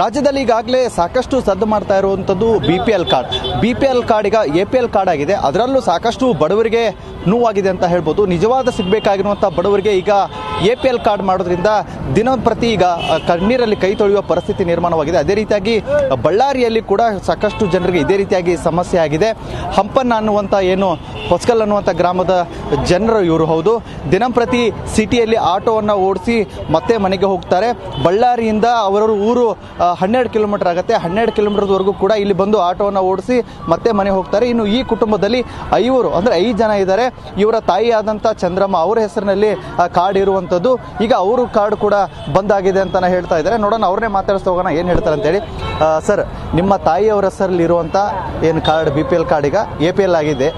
ರಾಜ್ಯದಲ್ಲಿ ಈಗಾಗಲೇ ಸಾಕಷ್ಟು ಸದ್ದು ಮಾಡ್ತಾ ಇರುವಂಥದ್ದು B P L card B P L card ಈಗ ಎ ಪಿ ಎಲ್ ಕಾರ್ಡ್ ಆಗಿದೆ. ಅದರಲ್ಲೂ ಸಾಕಷ್ಟು ಬಡವರಿಗೆ ನೋವಾಗಿದೆ ಅಂತ ಹೇಳ್ಬೋದು. ನಿಜವಾದ ಸಿಗಬೇಕಾಗಿರುವಂಥ ಬಡವರಿಗೆ ಈಗ ಎ ಪಿ ಎಲ್ ಕಾರ್ಡ್ ಮಾಡೋದ್ರಿಂದ ದಿನಪ್ರತಿ ಈಗ ಕಣ್ಣೀರಲ್ಲಿ ಕೈ ತೊಳೆಯುವ ಪರಿಸ್ಥಿತಿ ನಿರ್ಮಾಣವಾಗಿದೆ. ಅದೇ ರೀತಿಯಾಗಿ ಬಳ್ಳಾರಿಯಲ್ಲಿ ಕೂಡ ಸಾಕಷ್ಟು ಜನರಿಗೆ ಇದೇ ರೀತಿಯಾಗಿ ಸಮಸ್ಯೆ ಆಗಿದೆ. ಹಂಪನ್ನ ಅನ್ನುವಂಥ ಏನು ಹೊಸಕಲ್ ಅನ್ನುವಂಥ ಗ್ರಾಮದ ಜನರು ಇವರು ಹೌದು. ದಿನಂಪ್ರತಿ ಸಿಟಿಯಲ್ಲಿ ಆಟೋವನ್ನು ಓಡಿಸಿ ಮತ್ತೆ ಮನೆಗೆ ಹೋಗ್ತಾರೆ. ಬಳ್ಳಾರಿಯಿಂದ ಅವರ ಊರು ಹನ್ನೆರಡು ಕಿಲೋಮೀಟರ್ ಆಗುತ್ತೆ. ಹನ್ನೆರಡು ಕಿಲೋಮೀಟರ್ವರೆಗೂ ಕೂಡ ಇಲ್ಲಿ ಬಂದು ಆಟೋವನ್ನು ಓಡಿಸಿ ಮತ್ತೆ ಮನೆ ಹೋಗ್ತಾರೆ. ಇನ್ನು ಈ ಕುಟುಂಬದಲ್ಲಿ ಐವರು, ಅಂದರೆ ಐದು ಜನ ಇದ್ದಾರೆ. ಇವರ ತಾಯಿ ಆದಂಥ ಚಂದ್ರಮ್ಮ ಅವರ ಹೆಸರಿನಲ್ಲಿ ಕಾರ್ಡ್ ಇರುವಂಥದ್ದು ಈಗ ಅವರು ಕಾರ್ಡ್ ಕೂಡ ಬಂದಾಗಿದೆ ಅಂತ ಹೇಳ್ತಾ ಇದ್ದಾರೆ. ನೋಡೋಣ, ಅವ್ರನ್ನೇ ಮಾತಾಡಿಸ್ತಾ ಹೋಗೋಣ, ಏನು ಹೇಳ್ತಾರೆ ಅಂತೇಳಿ. ಸರ್ ನಿಮ್ಮ ತಾಯಿಯವರ ಹೆಸರಲ್ಲಿ ಇರುವಂಥ ಏನು card B P L card ಈಗ? ಎ ಪಿ ಎಲ್ ಆಗಿದೆ.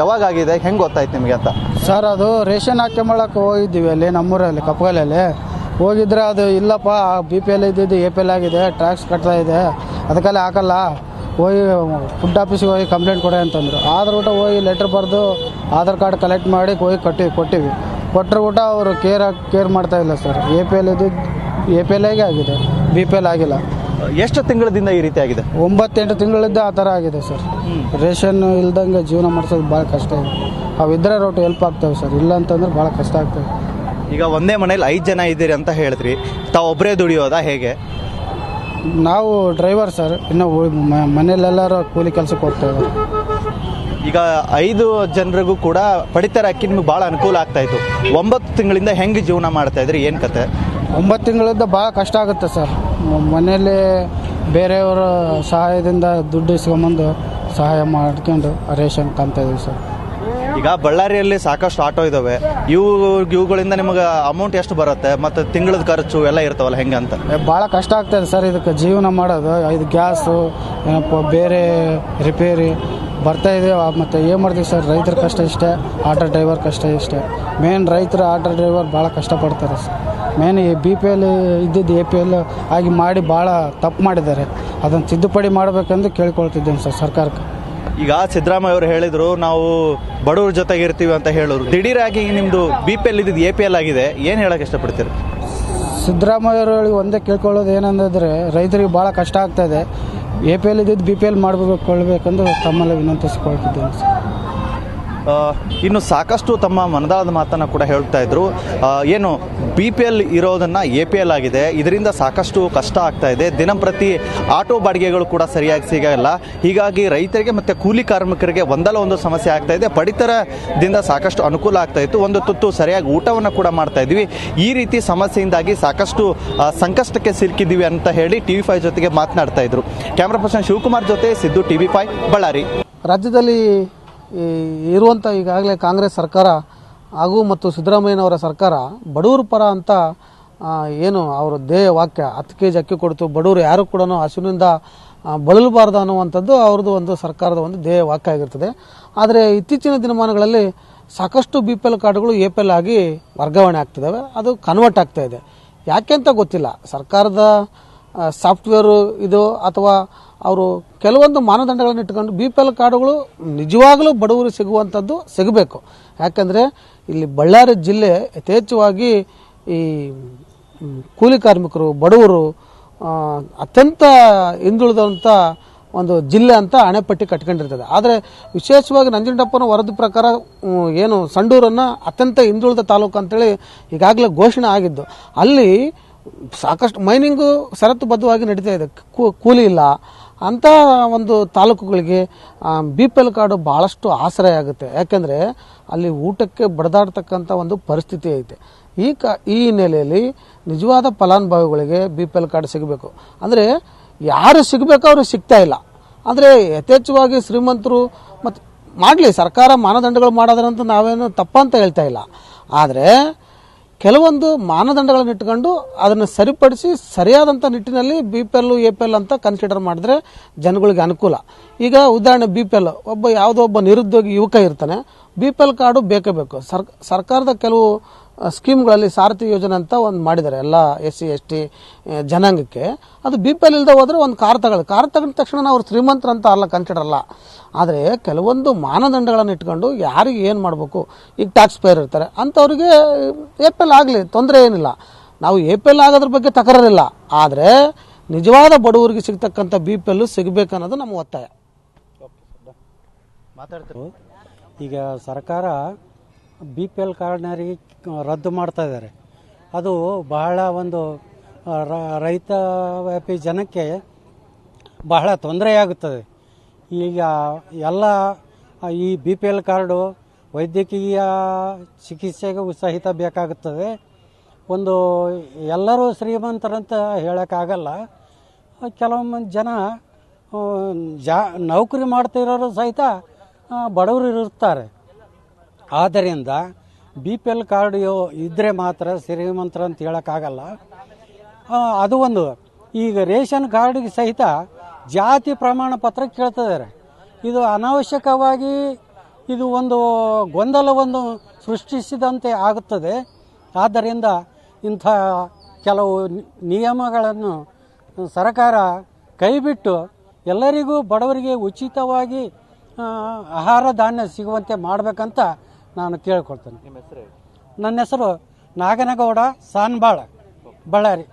ಯಾವಾಗ ಆಗಿದೆ? ಹೆಂಗೆ ಗೊತ್ತಾಯ್ತು ನಿಮಗೆ ಅಂತ? ಸರ್ ಅದು ರೇಷನ್ ಹಾಕ್ಕೊಂಬಳಕ್ಕೆ ಹೋಗಿದ್ದೀವಿ ಅಲ್ಲಿ, ನಮ್ಮೂರಲ್ಲಿ ಕಪ್ಪಗಲಲ್ಲಿ ಹೋಗಿದ್ರೆ ಅದು ಇಲ್ಲಪ್ಪ ಬಿ ಪಿ ಎಲ್ ಇದ್ದಿದ್ದು ಎ ಪಿ ಎಲ್ ಆಗಿದೆ ಟ್ಯಾಕ್ಸ್ ಕಟ್ತಾ ಇದೆ. ಅದಕ್ಕೆಲ್ಲ ಹಾಕಲ್ಲ. ಹೋಗಿ ಫುಡ್ ಆಫೀಸಿಗೆ ಹೋಗಿ ಕಂಪ್ಲೇಂಟ್ ಕೊಡಿ ಅಂತಂದರು. ಆದ್ರೆ ಊಟ ಹೋಗಿ ಲೆಟ್ರ್ ಬರೆದು ಆಧಾರ್ ಕಾರ್ಡ್ ಕಲೆಕ್ಟ್ ಮಾಡಿ ಹೋಗಿ ಕಟ್ಟಿ ಕೊಟ್ಟಿವಿ. ಕೊಟ್ಟರು ಊಟ ಅವರು ಕೇರ್ ಕೇರ್ ಮಾಡ್ತಾ ಇಲ್ಲ ಸರ್ ಎ ಪಿ ಎಲ್ ಇದ್ದಿದ್ದು ಎ ಪಿ ಎಲ್ ಆಗಿ ಆಗಿದೆ ಬಿ ಪಿ ಎಲ್ ಆಗಿಲ್ಲ. ಎಷ್ಟು ತಿಂಗಳದಿಂದ ಈ ರೀತಿ ಆಗಿದೆ? ಒಂಬತ್ತೆಂಟು ತಿಂಗಳಿಂದ ಆ ಥರ ಆಗಿದೆ ಸರ್ ರೇಷನ್ ಇಲ್ದಂಗೆ ಜೀವನ ಮಾಡಿಸೋದು ಭಾಳ ಕಷ್ಟ ಇದೆ. ಅವಿದ್ರೆ ರೋಟು ಹೆಲ್ಪ್ ಆಗ್ತವೆ ಸರ್ ಇಲ್ಲ ಅಂತಂದ್ರೆ ಭಾಳ ಕಷ್ಟ ಆಗ್ತವೆ. ಈಗ ಒಂದೇ ಮನೇಲಿ ಐದು ಜನ ಇದ್ದೀರಿ ಅಂತ ಹೇಳಿದ್ರಿ. ತಾವು ಒಬ್ಬರೇ ದುಡಿಯೋದಾ ಹೇಗೆ? ನಾವು ಡ್ರೈವರ್ ಸರ್ ಇನ್ನು ಮನೇಲೆಲ್ಲರೂ ಕೂಲಿ ಕೆಲಸಕ್ಕೆ ಹೋಗ್ತಾ ಇದ್ದಾರೆ. ಈಗ ಐದು ಜನರಿಗೂ ಕೂಡ ಪಡಿತರ ಅಕ್ಕಿ ನಿಮ್ಗೆ ಭಾಳ ಅನುಕೂಲ ಆಗ್ತಾ ಇತ್ತು. ಒಂಬತ್ತು ತಿಂಗಳಿಂದ ಹೆಂಗೆ ಜೀವನ ಮಾಡ್ತಾ ಇದ್ರಿ? ಏನು ಕತೆ? ಒಂಬತ್ತು ತಿಂಗಳಿಂದ ಭಾಳ ಕಷ್ಟ ಆಗುತ್ತೆ ಸರ್ ಮನೇಲಿ ಬೇರೆಯವರ ಸಹಾಯದಿಂದ ದುಡ್ಡು ಇಸ್ಕೊಂಬಂದು ಸಹಾಯ ಮಾಡ್ಕೊಂಡು ರೇಷನ್ ಕಾಣ್ತಾ ಇದೀವಿ ಸರ್ ಈಗ ಬಳ್ಳಾರಿಯಲ್ಲಿ ಸಾಕಷ್ಟು ಆಟೋ ಇದಾವೆ. ಇವು ಇವುಗಳಿಂದ ನಿಮಗೆ ಅಮೌಂಟ್ ಎಷ್ಟು ಬರುತ್ತೆ? ಮತ್ತು ತಿಂಗಳದ ಖರ್ಚು ಎಲ್ಲ ಇರ್ತಾವಲ್ಲ, ಹೆಂಗೆ ಅಂತ? ಭಾಳ ಕಷ್ಟ ಆಗ್ತದೆ ಸರ್ ಇದಕ್ಕೆ ಜೀವನ ಮಾಡೋದು. ಇದು ಗ್ಯಾಸು, ಏನಪ್ಪ, ಬೇರೆ ರಿಪೇರಿ ಬರ್ತಾ ಇದೆ ಮತ್ತು ಏನು ಮಾಡ್ತೀವಿ ಸರ್? ರೈತರ ಕಷ್ಟ ಇಷ್ಟೇ, ಆಟೋ ಡ್ರೈವರ್ ಕಷ್ಟ ಇಷ್ಟೇ. ಮೇನ್ ರೈತರು, ಆಟೋ ಡ್ರೈವರ್ ಭಾಳ ಕಷ್ಟಪಡ್ತಾರೆ ಸರ್. ಮೇನ್ ಈ ಬಿ ಪಿ ಎಲ್ ಇದ್ದಿದ್ದು ಎ ಪಿ ಎಲ್ ಆಗಿ ಮಾಡಿ ಭಾಳ ತಪ್ಪು ಮಾಡಿದ್ದಾರೆ. ಅದನ್ನು ತಿದ್ದುಪಡಿ ಮಾಡಬೇಕೆಂದು ಕೇಳ್ಕೊಳ್ತಿದ್ದೇನೆ ಸರ್ ಸರ್ಕಾರಕ್ಕೆ. ಈಗ ಸಿದ್ದರಾಮಯ್ಯ ಅವರು ಹೇಳಿದ್ರು, ನಾವು ಬಡವ್ರ ಜೊತೆಗೆ ಇರ್ತೀವಿ ಅಂತ ಹೇಳಿದ್ರು. ದಿಢೀರಾಗಿ ನಿಮ್ಮದು ಬಿ ಪಿ ಎಲ್ ಇದ್ದಿದ್ದು ಎ ಪಿ ಎಲ್ ಆಗಿದೆ. ಏನು ಹೇಳಕ್ಕೆ ಇಷ್ಟಪಡ್ತೀರಿ? ಅವರು ಒಂದೇ ಕೇಳ್ಕೊಳ್ಳೋದು ಏನಂದ್ರೆ, ರೈತರಿಗೆ ಭಾಳ ಕಷ್ಟ ಆಗ್ತಾ ಇದೆ. ಎ ಪಿ ಎಲ್ ಇದ್ದಿದ್ದು ಬಿ ಪಿ ಎಲ್ ಮಾಡಬೇಕಂದು ತಮ್ಮಲ್ಲಿ ವಿನಂತಿಸ್ಕೊಳ್ತಿದ್ದೇನೆ, ಸರ್. ಇನ್ನು ಸಾಕಷ್ಟು ತಮ್ಮ ಮನದಾಳದ ಮಾತನ್ನು ಕೂಡ ಹೇಳ್ತಾ ಇದ್ರು. ಏನು ಬಿ ಪಿ ಎಲ್ ಇರೋದನ್ನ ಎ ಪಿ ಎಲ್ ಆಗಿದೆ. ಇದರಿಂದ ಸಾಕಷ್ಟು ಕಷ್ಟ ಆಗ್ತಾ ಇದೆ. ದಿನಂಪ್ರತಿ ಆಟೋ ಬಾಡಿಗೆಗಳು ಕೂಡ ಸರಿಯಾಗಿ ಸಿಗಲ್ಲ. ಹೀಗಾಗಿ ರೈತರಿಗೆ ಮತ್ತು ಕೂಲಿ ಕಾರ್ಮಿಕರಿಗೆ ಒಂದಲ್ಲ ಒಂದು ಸಮಸ್ಯೆ ಆಗ್ತಾ ಇದೆ. ಪಡಿತರದಿಂದ ಸಾಕಷ್ಟು ಅನುಕೂಲ ಆಗ್ತಾ ಇತ್ತು. ಒಂದು ತುತ್ತು ಸರಿಯಾಗಿ ಊಟವನ್ನು ಕೂಡ ಮಾಡ್ತಾ ಇದ್ವಿ. ಈ ರೀತಿ ಸಮಸ್ಯೆಯಿಂದಾಗಿ ಸಾಕಷ್ಟು ಸಂಕಷ್ಟಕ್ಕೆ ಸಿಲುಕಿದ್ದೀವಿ ಅಂತ ಹೇಳಿ ಟಿ ವಿ ಫೈವ್ ಜೊತೆಗೆ ಮಾತನಾಡ್ತಾ ಇದ್ರು. ಕ್ಯಾಮ್ರಾ ಪರ್ಸನ್ ಶಿವಕುಮಾರ್ ಜೊತೆ Siddu T V five Ballari. ರಾಜ್ಯದಲ್ಲಿ ಇರುವಂಥ ಈಗಾಗಲೇ ಕಾಂಗ್ರೆಸ್ ಸರ್ಕಾರ ಹಾಗೂ ಮತ್ತು ಸಿದ್ದರಾಮಯ್ಯನವರ ಸರ್ಕಾರ ಬಡವರ ಪರ ಅಂತ ಏನು ಅವರ ಧ್ಯೇಯ ವಾಕ್ಯ, ಹತ್ತು ಕೆ ಜಿ ಅಕ್ಕಿ ಕೊಡ್ತು, ಬಡವರು ಯಾರು ಕೂಡ ಹಸುವಿನಿಂದ ಬಳಲಬಾರ್ದು ಅನ್ನುವಂಥದ್ದು ಅವ್ರದ್ದು ಒಂದು ಸರ್ಕಾರದ ಒಂದು ಧ್ಯೇಯ ವಾಕ್ಯ ಆಗಿರ್ತದೆ. ಆದರೆ ಇತ್ತೀಚಿನ ದಿನಮಾನಗಳಲ್ಲಿ ಸಾಕಷ್ಟು ಬಿ ಪಿ ಎಲ್ ಕಾರ್ಡ್ಗಳು ಎ ಪಿ ಎಲ್ ಆಗಿ ವರ್ಗಾವಣೆ ಆಗ್ತಿದ್ದಾವೆ. ಅದು ಕನ್ವರ್ಟ್ ಆಗ್ತಾ ಇದೆ. ಯಾಕೆ ಅಂತ ಗೊತ್ತಿಲ್ಲ. ಸರ್ಕಾರದ ಸಾಫ್ಟ್ವೇರು ಇದು ಅಥವಾ ಅವರು ಕೆಲವೊಂದು ಮಾನದಂಡಗಳನ್ನು ಇಟ್ಕೊಂಡು ಬಿ ಪಿ ಎಲ್ ಕಾರ್ಡುಗಳು ನಿಜವಾಗಲೂ ಬಡವರು ಸಿಗುವಂಥದ್ದು ಸಿಗಬೇಕು. ಯಾಕಂದರೆ ಇಲ್ಲಿ ಬಳ್ಳಾರಿ ಜಿಲ್ಲೆ ಯಥೇಚ್ಛವಾಗಿ ಈ ಕೂಲಿ ಕಾರ್ಮಿಕರು, ಬಡವರು ಅತ್ಯಂತ ಹಿಂದುಳಿದಂಥ ಒಂದು ಜಿಲ್ಲೆ ಅಂತ ಅಣೆಪಟ್ಟಿ ಕಟ್ಕೊಂಡಿರ್ತದೆ. ಆದರೆ ವಿಶೇಷವಾಗಿ ನಂಜುಂಡಪ್ಪನ ವರದಿ ಪ್ರಕಾರ ಏನು ಸಂಡೂರನ್ನು ಅತ್ಯಂತ ಹಿಂದುಳಿದ ತಾಲೂಕು ಅಂತೇಳಿ ಈಗಾಗಲೇ ಘೋಷಣೆ ಆಗಿದ್ದು. ಅಲ್ಲಿ ಸಾಕಷ್ಟು ಮೈನಿಂಗು ಷರತ್ತುಬದ್ಧವಾಗಿ ನಡೀತಾ ಇದೆ. ಕೂಲಿ ಇಲ್ಲ. ಅಂಥ ಒಂದು ತಾಲೂಕುಗಳಿಗೆ ಬಿ ಪಿ ಎಲ್ ಕಾರ್ಡು ಭಾಳಷ್ಟು ಆಶ್ರಯ ಆಗುತ್ತೆ. ಯಾಕೆಂದರೆ ಅಲ್ಲಿ ಊಟಕ್ಕೆ ಬಡದಾಡ್ತಕ್ಕಂಥ ಒಂದು ಪರಿಸ್ಥಿತಿ ಐತೆ. ಈ ಕ, ಈ ಹಿನ್ನೆಲೆಯಲ್ಲಿ ನಿಜವಾದ ಫಲಾನುಭವಿಗಳಿಗೆ ಬಿ ಪಿ ಎಲ್ ಕಾರ್ಡ್ ಸಿಗಬೇಕು. ಅಂದರೆ ಯಾರು ಸಿಗಬೇಕು ಅವರು ಸಿಗ್ತಾ ಇಲ್ಲ. ಅಂದರೆ ಯಥೇಚ್ಛವಾಗಿ ಶ್ರೀಮಂತರು ಮತ್ತು ಮಾಡಲಿ, ಸರ್ಕಾರ ಮಾನದಂಡಗಳು ಮಾಡೋದ್ರಂತ ನಾವೇನು ತಪ್ಪಂತ ಹೇಳ್ತಾ ಇಲ್ಲ. ಆದರೆ ಕೆಲವೊಂದು ಮಾನದಂಡಗಳನ್ನು ಇಟ್ಕೊಂಡು ಅದನ್ನು ಸರಿಪಡಿಸಿ ಸರಿಯಾದಂಥ ನಿಟ್ಟಿನಲ್ಲಿ B P L A P L ಅಂತ ಕನ್ಸಿಡರ್ ಮಾಡಿದ್ರೆ ಜನಗಳಿಗೆ ಅನುಕೂಲ. ಈಗ ಉದಾಹರಣೆ ಬಿ ಪಿ ಎಲ್ ಒಬ್ಬ ಯಾವುದೋ ಒಬ್ಬ ನಿರುದ್ಯೋಗಿ ಯುವಕ ಇರ್ತಾನೆ. ಬಿ ಪಿ ಎಲ್ ಕಾರ್ಡು ಬೇಕೇ ಬೇಕು. ಸರ್ ಸರ್ಕಾರದ ಕೆಲವು ಸ್ಕೀಮ್ಗಳಲ್ಲಿ ಸಾರಥಿ ಯೋಜನೆ ಅಂತ ಒಂದು ಮಾಡಿದ್ದಾರೆ, ಎಲ್ಲ ಎಸ್ ಸಿ, ಎಸ್ ಟಿ ಜನಾಂಗಕ್ಕೆ. ಅದು ಬಿ ಪಿ ಎಲ್ ಇಲ್ಲದೆ ಹೋದರೆ ಒಂದು ಕಾರ್ ತಗೊಳ್ಳಿ. ಕಾರ್ ತಗೊಂಡ ತಕ್ಷಣ ಅವ್ರು ಶ್ರೀಮಂತರ ಅಂತ ಅಲ್ಲ ಕನ್ಸಿಡರ್ ಆದರೆ ಕೆಲವೊಂದು ಮಾನದಂಡಗಳನ್ನು ಇಟ್ಕೊಂಡು ಯಾರಿಗೆ ಏನು ಮಾಡಬೇಕು? ಈಗ ಟ್ಯಾಕ್ಸ್ ಪೇಯರ್ ಇರ್ತಾರೆ. ಅಂಥವ್ರಿಗೆ ಎ ಪಿ ಎಲ್ ಆಗಲಿ, ತೊಂದರೆ ಏನಿಲ್ಲ. ನಾವು ಎ ಪಿ ಎಲ್ ಆಗೋದ್ರ ಬಗ್ಗೆ ತಕರಾರಿಲ್ಲ. ಆದರೆ ನಿಜವಾದ ಬಡವರಿಗೆ ಸಿಗ್ತಕ್ಕಂಥ ಬಿ ಪಿ ಎಲ್ ಸಿಗಬೇಕನ್ನೋದು ನಮ್ಮ ಒತ್ತಾಯ. ಮಾತಾಡ್ತಾರೆ ಈಗ ಸರ್ಕಾರ ಬಿ ಪಿ ಎಲ್ ಕಾರ್ಡ್ನರಿಗೆ ರದ್ದು ಮಾಡ್ತಾ ಇದ್ದಾರೆ. ಅದು ಬಹಳ ಒಂದು ರೈತ ವ್ಯಾಪಿ ಜನಕ್ಕೆ ಬಹಳ ತೊಂದರೆಯಾಗುತ್ತದೆ. ಈಗ ಎಲ್ಲ ಈ ಬಿ ಪಿ ಎಲ್ ಕಾರ್ಡು ವೈದ್ಯಕೀಯ ಚಿಕಿತ್ಸೆಗೂ ಸಹಿತ ಬೇಕಾಗುತ್ತದೆ. ಒಂದು, ಎಲ್ಲರೂ ಶ್ರೀಮಂತರಂತ ಹೇಳೋಕ್ಕಾಗಲ್ಲ. ಕೆಲವೊಮ್ಮೆ ಜನ ಜಾ, ನೌಕರಿ ಮಾಡ್ತಿರೋರು ಸಹಿತ ಬಡವರು ಇರುತ್ತಾರೆ. ಆದ್ದರಿಂದ ಬಿ ಪಿ ಎಲ್ ಕಾರ್ಡ್ ಇದ್ದರೆ ಮಾತ್ರ ಶ್ರೀಮಂತರ ಅಂತ ಹೇಳೋಕ್ಕಾಗಲ್ಲ. ಅದು ಒಂದು. ಈಗ ರೇಷನ್ ಕಾರ್ಡ್ಗೆ ಸಹಿತ ಜಾತಿ ಪ್ರಮಾಣ ಪತ್ರ ಕೇಳ್ತಿದ್ದಾರೆ. ಇದು ಅನಾವಶ್ಯಕವಾಗಿ ಇದು ಒಂದು ಗೊಂದಲವನ್ನು ಸೃಷ್ಟಿಸಿದಂತೆ ಆಗುತ್ತದೆ. ಆದ್ದರಿಂದ ಇಂಥ ಕೆಲವು ನಿಯಮಗಳನ್ನು ಸರ್ಕಾರ ಕೈಬಿಟ್ಟು ಎಲ್ಲರಿಗೂ ಬಡವರಿಗೆ ಉಚಿತವಾಗಿ ಆಹಾರ ಧಾನ್ಯ ಸಿಗುವಂತೆ ಮಾಡಬೇಕಂತ ನಾನು ಕೇಳ್ಕೊಳ್ತೇನೆ. ನಿಮ್ಮ ಹೆಸರು ನನ್ನ ಹೆಸರು ನಾಗನಗೌಡ ಸಾನ್ಬಾಳ ಬಳ್ಳಾರಿ.